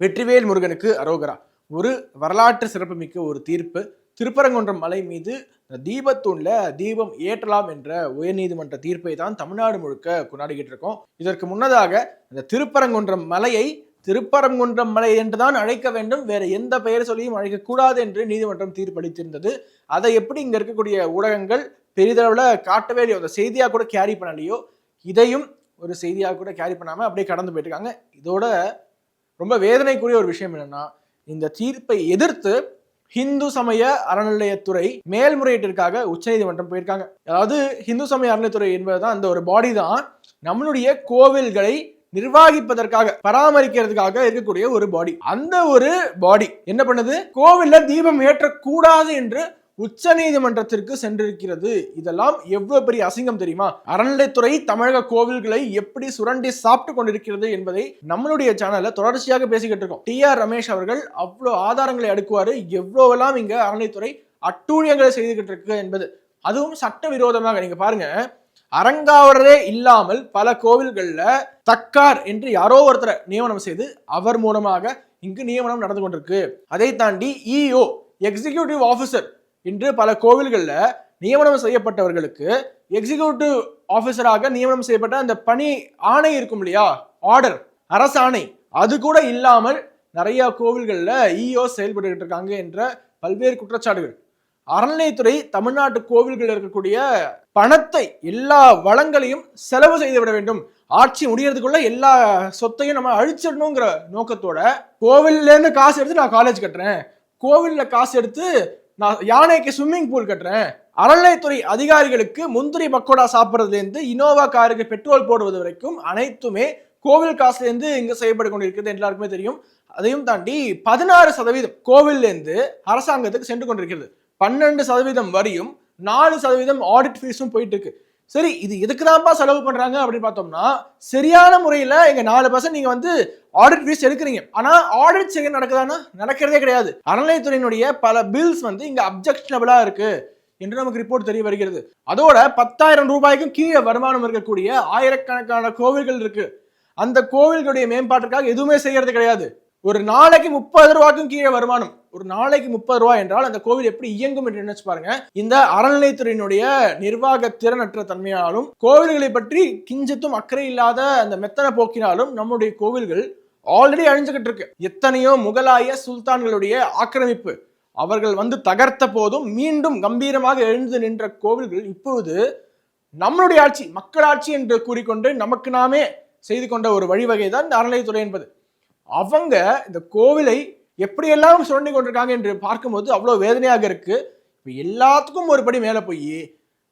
வெற்றிவேல் முருகனுக்கு அரோகரா. ஒரு வரலாற்று சிறப்புமிக்க ஒரு தீர்ப்பு. திருப்பரங்குன்றம் மலை மீது தீபத்தூண்ல தீபம் ஏற்றலாம் என்ற உயர்நீதிமன்ற தீர்ப்பை தான் தமிழ்நாடு முழுக்க கொண்டாடிக்கிட்டு இருக்கோம். இதற்கு முன்னதாக இந்த திருப்பரங்குன்றம் மலையை திருப்பரங்குன்றம் மலை என்றுதான் அழைக்க வேண்டும். வேற எந்த பெயர் சொல்லியும் அழைக்கக்கூடாது என்று நீதிமன்றம் தீர்ப்பளித்திருந்தது. அதை எப்படி இங்க இருக்கக்கூடிய ஊடகங்கள் பெரிதளவில் காட்டவே இல்லையோ அந்த செய்தியாக கூட கேரி பண்ணலையோ இதையும் ஒரு செய்தியாக கூட கேரி பண்ணாமல் அப்படியே கடந்து போயிட்டு இதோட ரொம்ப வேதனைக்குரிய ஒரு விஷயம் என்னன்னா இந்த தீர்ப்பை எதிர்த்து ஹிந்து சமய அறநிலையத்துறை மேல்முறையீட்டிற்காக உச்சநீதிமன்றம் போயிருக்காங்க. அதாவது ஹிந்து சமய அறநிலையத்துறை என்பதுதான் அந்த ஒரு பாடி தான் நம்மளுடைய கோவில்களை நிர்வாகிப்பதற்காக பராமரிக்கிறதுக்காக இருக்கக்கூடிய ஒரு பாடி அந்த ஒரு பாடி என்ன பண்ணுது? கோவில்ல தீபம் ஏற்றக்கூடாது என்று உச்ச நீதிமன்றத்திற்கு சென்றிருக்கிறது. இதெல்லாம் எவ்வளவு பெரிய அசிங்கம் தெரியுமா? அறநிலைத்துறை தமிழக கோவில்களை எப்படி சுரண்டி சாப்பிட்டு கொண்டிருக்கிறது என்பதை நம்மளுடைய சேனல்ல தொடர்ச்சியாக பேசிக்கிட்டு இருக்கோம். டி ஆர் ரமேஷ் அவர்கள் அவ்வளோ ஆதாரங்களை அடுக்குவாரு. எவ்வளவெல்லாம் இங்க அறநிலைத்துறை அட்டூழியங்களை செய்துகிட்டு இருக்கு என்பது. அதுவும் சட்டவிரோதமாக. நீங்க பாருங்க அரங்காவரரே இல்லாமல் பல கோவில்கள்ல தக்கார் என்று யாரோ ஒருத்தரை நியமனம் செய்து அவர் மூலமாக இங்கு நியமனம் நடந்து கொண்டிருக்கு. அதை தாண்டி இஓ எக்ஸிகியூட்டிவ் ஆஃபீஸர் இன்று பல கோவில்களில் நியமனம் செய்யப்பட்டவர்களுக்கு எக்ஸிக்யூட்டிவ் ஆஃபீஸராக நியமனம் செய்யப்பட்ட அந்த பணி ஆணை இருக்கும் இல்லையா? ஆர்டர் அரசாணை. அது கூட இல்லாமல் நிறைய கோவில்களில் இஓ செயல்பட்டுக்கிட்டு இருக்காங்க என்ற பல்வேறு குற்றச்சாட்டுகள். அறநிலையத்துறை தமிழ்நாட்டு கோவில்களில் இருக்கக்கூடிய பணத்தை எல்லா வளங்களையும் செலவு செய்து விட வேண்டும். ஆட்சி முடியறதுக்குள்ள எல்லா சொத்தையும் நம்ம அழிச்சிடணுங்கிற நோக்கத்தோட கோவில்லேருந்து காசு எடுத்து நான் காலேஜ் கட்டுறேன். கோவிலில் காசு எடுத்து நான் யானைக்கு ஸ்விம்மிங் பூல் கட்டுறேன். அறநிலைத்துறை அதிகாரிகளுக்கு முந்திரி பக்கோடா சாப்பிட்றதுலேருந்து இனோவா காருக்கு பெட்ரோல் போடுவது வரைக்கும் அனைத்துமே கோவில் காசுலேருந்து இங்கே செய்யப்பட்டு கொண்டிருக்கிறது எல்லாருக்குமே தெரியும். அதையும் தாண்டி பதினாறு சதவீதம் கோவில்லேருந்து அரசாங்கத்துக்கு சென்று கொண்டிருக்கிறது. பன்னெண்டு சதவீதம் வரியும் நாலு சதவீதம் ஆடிட் ஃபீஸும் போயிட்டு இருக்கு. சரி இது எதுக்கு தான்ப்பா செலவு பண்ணுறாங்க அப்படின்னு பார்த்தோம்னா சரியான முறையில் எங்கள் நாலு பர்சன்ட் நீங்கள் வந்து ஆடிட் ஃபீஸ் எடுக்கிறீங்க. ஆனால் ஆடிட் சரியாக நடக்குதானா நடக்கிறதே கிடையாது. அறநிலையத்துறையினுடைய பல பில்ஸ் வந்து இங்கே அப்ஜெக்ஷனபிளாக இருக்குது என்று நமக்கு ரிப்போர்ட் தெரிய வருகிறது. அதோட பத்தாயிரம் ரூபாய்க்கும் கீழே வருமானம் இருக்கக்கூடிய ஆயிரக்கணக்கான கோவில்கள் இருக்குது அந்த கோவில்களுடைய மேம்பாட்டிற்காக எதுவுமே செய்கிறது கிடையாது. ஒரு நாளைக்கு முப்பது ரூபாய்க்கும் கீழே வருமானம். ஒரு நாளைக்கு முப்பது ரூபாய் என்றால் அந்த கோவில் எப்படி இயங்கும் என்று நினைச்சு பாருங்க. இந்த அறநிலைத்துறையினுடைய நிர்வாக திறனற்ற தன்மையாலும் கோவில்களை பற்றி கிஞ்சித்தும் அக்கறை இல்லாத அந்த மெத்தனை போக்கினாலும் நம்முடைய கோவில்கள் ஆல்ரெடி அழிஞ்சுக்கிட்டு இருக்கு. எத்தனையோ முகலாய சுல்தான்களுடைய ஆக்கிரமிப்பு. அவர்கள் வந்து தகர்த்த போதும் மீண்டும் கம்பீரமாக எழுந்து நின்ற கோவில்கள் இப்போது நம்மளுடைய ஆட்சி மக்களாட்சி என்று கூறிக்கொண்டு நமக்கு நாமே செய்து கொண்ட ஒரு வழிவகை தான் இந்த அறநிலையத்துறை என்பது. அவங்க இந்த கோவிலை எப்படியெல்லாம் சுரண்டி கொண்டிருக்காங்க என்று பார்க்கும்போது அவ்வளோ வேதனையாக இருக்குது இப்போ எல்லாத்துக்கும் ஒரு படி மேலே போய்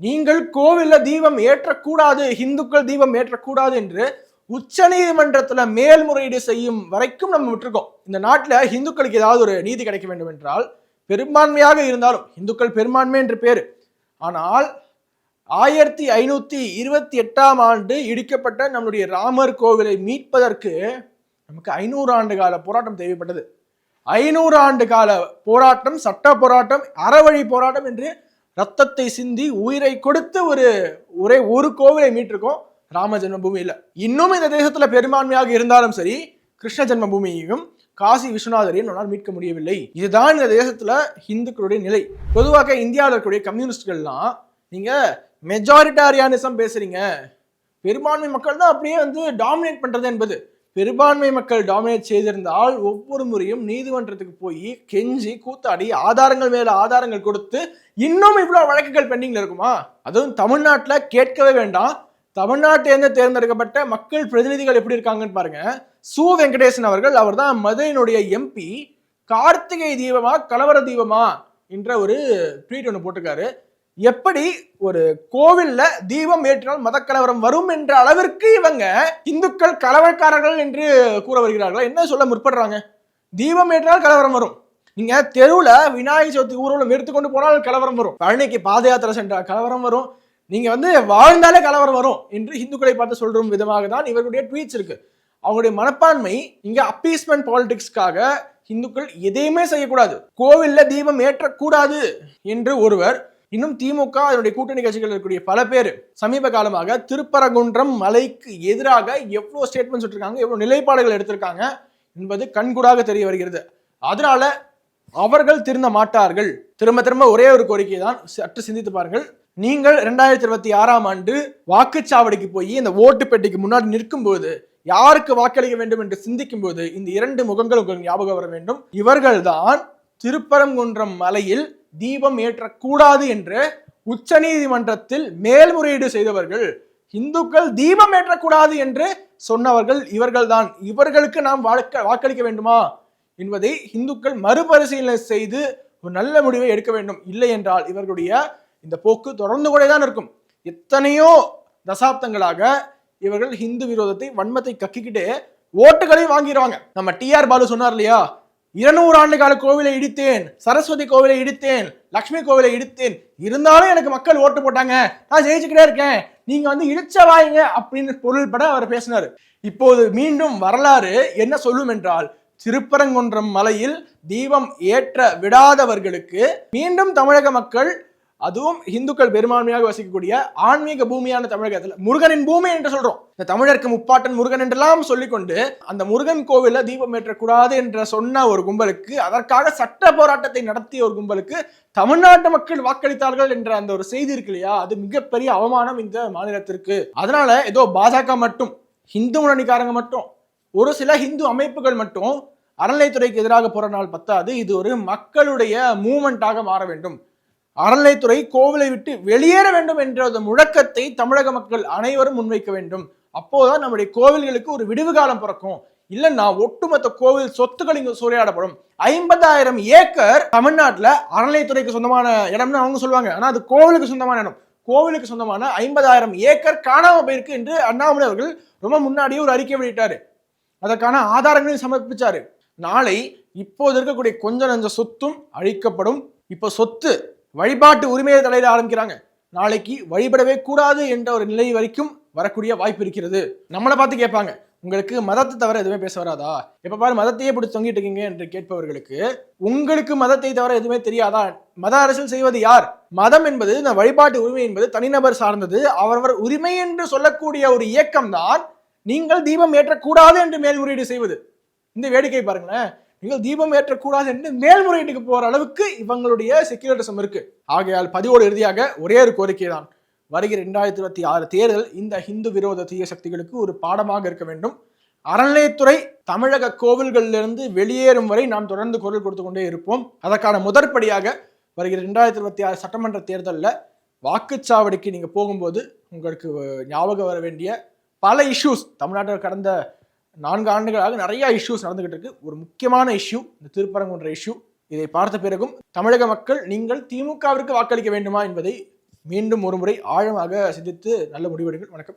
நீங்கள் கோவிலில் தீபம் ஏற்றக்கூடாது இந்துக்கள் தீபம் ஏற்றக்கூடாது என்று உச்ச நீதிமன்றத்தில் மேல்முறையீடு செய்யும் வரைக்கும் நம்ம விட்டுருக்கோம். இந்த நாட்டில் இந்துக்களுக்கு ஏதாவது ஒரு நீதி கிடைக்க வேண்டும் என்றால் பெரும்பான்மையாக இருந்தாலும் இந்துக்கள் பெரும்பான்மை என்று பேர். ஆனால் ஆயிரத்தி ஐநூற்றி இருபத்தி எட்டாம் ஆண்டு இடிக்கப்பட்ட நம்முடைய ராமர் கோவிலை மீட்பதற்கு நமக்கு ஐநூறு ஆண்டு கால போராட்டம் தேவைப்பட்டது. ஐநூறு ஆண்டு கால போராட்டம் சட்ட போராட்டம் அறவழி போராட்டம் என்று ரத்தத்தை சிந்தி உயிரை கொடுத்து ஒரு ஒரே ஒரு கோவிலை மீட்டிருக்கோம் ராம ஜென்மபூமியில். இன்னும் இந்த தேசத்தில் பெரும்பான்மையாக இருந்தாலும் சரி கிருஷ்ண ஜென்மபூமியையும் காசி விஸ்வநாதரையும் நம்மளால் மீட்க முடியவில்லை. இதுதான் இந்த தேசத்தில் ஹிந்துக்களுடைய நிலை. பொதுவாக இந்தியாவில் இருக்கக்கூடிய கம்யூனிஸ்ட்கள்லாம் நீங்கள் மெஜாரிட்டாரியானிசம் பேசுகிறீங்க பெரும்பான்மை மக்கள் தான் அப்படியே வந்து டாமினேட் பண்ணுறது என்பது. பெரும்பான்மை மக்கள் டாமினேட் செய்திருந்தால் ஒவ்வொரு முறையும் நீதிமன்றத்துக்கு போய் கெஞ்சி கூத்தாடி ஆதாரங்கள் மேல ஆதாரங்கள் கொடுத்து இன்னும் இவ்வளவு வழக்குகள் பெண்டிங்ல இருக்குமா? அதுவும் தமிழ்நாட்டில் கேட்கவே வேண்டாம். தமிழ்நாட்டிலிருந்து தேர்ந்தெடுக்கப்பட்ட மக்கள் பிரதிநிதிகள் எப்படி இருக்காங்கன்னு பாருங்க. சு. வெங்கடேசன் அவர்கள் அவர் தான் மதுரையினுடைய எம்பி கார்த்திகை தீபமா கலவர தீபமா என்ற ஒரு ட்வீட் ஒன்று போட்டிருக்காரு. எப்படி ஒரு கோவில்ல தீபம் ஏற்றினால் மத கலவரம் வரும் என்ற அளவிற்கு இவங்க இந்துக்கள் கலவரக்காரர்கள் என்று கூற வருகிறார்கள்? என்ன சொல்ல முற்படுறாங்க? தீபம் ஏற்றினால் கலவரம் வரும். நீங்க தெருவுல விநாயகர் சதுர்த்தி ஊர்வலம் எடுத்துக்கொண்டு போனால் கலவரம் வரும். பழனிக்கு பாத யாத்திரை சென்றால் கலவரம் வரும். நீங்க வந்து வாழ்ந்தாலே கலவரம் வரும் என்று இந்துக்களை பார்த்து சொல்றும் விதமாக தான் இவர்களுடைய ட்வீட்ஸ் இருக்கு. அவங்களுடைய மனப்பான்மை இங்க அப்பீஸ்மெண்ட் பாலிடிக்ஸ்க்காக இந்துக்கள் எதையுமே செய்யக்கூடாது. கோவில்ல தீபம் ஏற்றக்கூடாது என்று ஒருவர் இன்னும் திமுக அதனுடைய கூட்டணி கட்சிகள் இருக்கக்கூடிய பல பேர் சமீப காலமாக திருப்பரங்குன்றம் மலைக்கு எதிராக எவ்வளோ ஸ்டேட்மெண்ட்ஸ் விட்டுருக்காங்க எவ்வளோ நிலைப்பாடுகள் எடுத்திருக்காங்க என்பது கண்கூடாக தெரிய வருகிறது. அதனால அவர்கள் திருந்த மாட்டார்கள். திரும்ப திரும்ப ஒரே ஒரு கோரிக்கை தான் சற்று சிந்தித்து பாருங்கள். நீங்கள் ரெண்டாயிரத்தி இருபத்தி ஆறாம் ஆண்டு வாக்குச்சாவடிக்கு போய் இந்த ஓட்டு பெட்டிக்கு முன்னாடி நிற்கும்போது யாருக்கு வாக்களிக்க வேண்டும் என்று சிந்திக்கும் போது இந்த இரண்டு முகங்கள் உங்களுக்கு ஞாபகம் வர வேண்டும். இவர்கள்தான் திருப்பரங்குன்றம் மலையில் தீபம் ஏற்றக்கூடாது என்று உச்சநீதிமன்றத்தில் மேல்முறையீடு செய்தவர்கள் இந்துக்கள் தீபம் ஏற்றக்கூடாது என்று சொன்னவர்கள் இவர்கள்தான். இவர்களுக்கு நாம் வாக்க வாக்களிக்க வேண்டுமா? என்பதை இந்துக்கள் மறுபரிசீலனை செய்து ஒரு நல்ல முடிவை எடுக்க வேண்டும். இல்லை என்றால் இவர்களுடைய இந்த போக்கு தொடர்ந்து கூட தான் இருக்கும். எத்தனையோ தசாப்தங்களாக இவர்கள் ஹிந்து விரோதத்தை வன்மத்தை கக்கிக்கிட்டே ஓட்டுகளையும் வாங்கிடுவாங்க. நம்ம டிஆர் பாலு சொன்னார் இல்லையா? இருநூறு ஆண்டு கால கோவிலை இடித்தேன் சரஸ்வதி கோவிலை இடித்தேன் லக்ஷ்மி கோவிலை இடித்தேன். இருந்தாலும் எனக்கு மக்கள் ஓட்டு போட்டாங்க. நான் ஜெயிச்சுக்கிட்டே இருக்கேன். நீங்க வந்து இடிச்ச வாயுங்க அப்படின்னு பொருள்பட அவர் பேசினார். இப்போது மீண்டும் வரலாறு என்ன சொல்லும் என்றால் திருப்பரங்குன்றம் மலையில் தீபம் ஏற்ற விடாதவர்களுக்கு மீண்டும் தமிழக மக்கள் அதுவும் இந்துக்கள் பெரும்பான்மையாக வசிக்கக்கூடிய ஆன்மீக பூமியான தமிழகத்தில் முருகனின் பூமி என்று சொல்றோம். இந்த தமிழருக்கு முப்பாட்டன் முருகன் என்றெல்லாம் சொல்லிக்கொண்டு அந்த முருகன் கோவிலில் தீபம் ஏற்றக்கூடாது என்று சொன்ன ஒரு கும்பலுக்கு அதற்காக சட்ட போராட்டத்தை நடத்திய ஒரு கும்பலுக்கு தமிழ்நாட்டு மக்கள் வாக்களித்தார்கள் என்ற அந்த ஒரு செய்தி இருக்கு இல்லையா? அது மிகப்பெரிய அவமானம் இந்த மாநிலத்திற்கு. அதனால ஏதோ பாஜக மட்டும் ஹிந்து முன்னணிக்காரங்க மட்டும் ஒரு சில ஹிந்து அமைப்புகள் மட்டும் அறநிலைத்துறைக்கு எதிராக போற நாள் பத்தாது. இது ஒரு மக்களுடைய மூமெண்ட்டாக மாற வேண்டும். அறநிலைத்துறை கோவிலை விட்டு வெளியேற வேண்டும் என்ற முழக்கத்தை தமிழக மக்கள் அனைவரும் முன்வைக்க வேண்டும். அப்போதான் நம்முடைய கோவில்களுக்கு ஒரு விடுவு காலம் பிறக்கும். இல்லைன்னா ஒட்டுமொத்த கோவில் சொத்துக்கள் இங்கு சூறையாடப்படும். ஐம்பதாயிரம் ஏக்கர் தமிழ்நாட்டில் அறநிலைத்துறைக்கு சொந்தமான இடம்னு அவங்க சொல்லுவாங்க. ஆனால் அது கோவிலுக்கு சொந்தமான இடம். கோவிலுக்கு சொந்தமான ஐம்பதாயிரம் ஏக்கர் காணாம போயிருக்கு என்று அண்ணாமலை அவர்கள் ரொம்ப முன்னாடியே ஒரு அறிக்கை வெளியிட்டாரு. அதற்கான ஆதாரங்களையும் சமர்ப்பிச்சாரு. நாளை இப்போது இருக்கக்கூடிய கொஞ்ச நஞ்ச சொத்தும் அழிக்கப்படும். இப்போ சொத்து வழிபாட்டு உரிமையை தலையிட ஆரம்பிக்கிறாங்க. நாளைக்கு வழிபடவே கூடாது என்ற ஒரு நிலை வரைக்கும் வரக்கூடிய வாய்ப்பு இருக்கிறது. நம்மளை பார்த்து கேட்பாங்க உங்களுக்கு மதத்தை தவிர எதுவுமே பேச வராதா? எப்ப பாரு மதத்தையே பிடிச்சி தொங்கிட்டு இருக்கீங்க என்று கேட்பவர்களுக்கு உங்களுக்கு மதத்தை தவிர எதுவுமே தெரியாதா? மத அரசியல் செய்வது யார்? மதம் என்பது இந்த வழிபாட்டு உரிமை என்பது தனிநபர் சார்ந்தது. அவரவர் உரிமை என்று சொல்லக்கூடிய ஒரு இயக்கம் தான் நீங்கள் தீபம் ஏற்றக்கூடாது என்று மேல்முறையீடு செய்வது. இந்த வேடிக்கை பாருங்களேன். நீங்கள் தீபம் ஏற்றக்கூடாது என்று மேல்முறையீட்டுக்கு போகிற அளவுக்கு இவங்களுடைய செக்யூலரிசம் இருக்கு. ஆகையால் பதிவோடு இறுதியாக ஒரே ஒரு கோரிக்கை தான் வருகிற ரெண்டாயிரத்தி இருபத்தி ஆறு தேர்தல் இந்த ஹிந்து விரோத தீய சக்திகளுக்கு ஒரு பாடமாக இருக்க வேண்டும். அறநிலையத்துறை தமிழக கோவில்களிலிருந்து வெளியேறும் வரை நாம் தொடர்ந்து குரல் கொடுத்து கொண்டே இருப்போம். அதற்கான முதற்படியாக வருகிற ரெண்டாயிரத்தி இருபத்தி ஆறு சட்டமன்ற தேர்தலில் வாக்குச்சாவடிக்கு நீங்கள் போகும்போது உங்களுக்கு ஞாபகம் வர வேண்டிய பல இஷ்யூஸ் தமிழ்நாட்டில் கடந்த நான்கு ஆண்டுகளாக நிறைய இஷ்யூஸ் நடந்துகிட்டு இருக்கு. ஒரு முக்கியமான இஷ்யூ இந்த திருப்பரங்குன்ற இஷ்யூ இதை பார்த்த பிறகும் தமிழக மக்கள் நீங்கள் திமுகவிற்கு வாக்களிக்க வேண்டுமா என்பதை மீண்டும் ஒரு முறை ஆழமாக சிந்தித்து நல்ல முடிவெடுங்கள். வணக்கம்.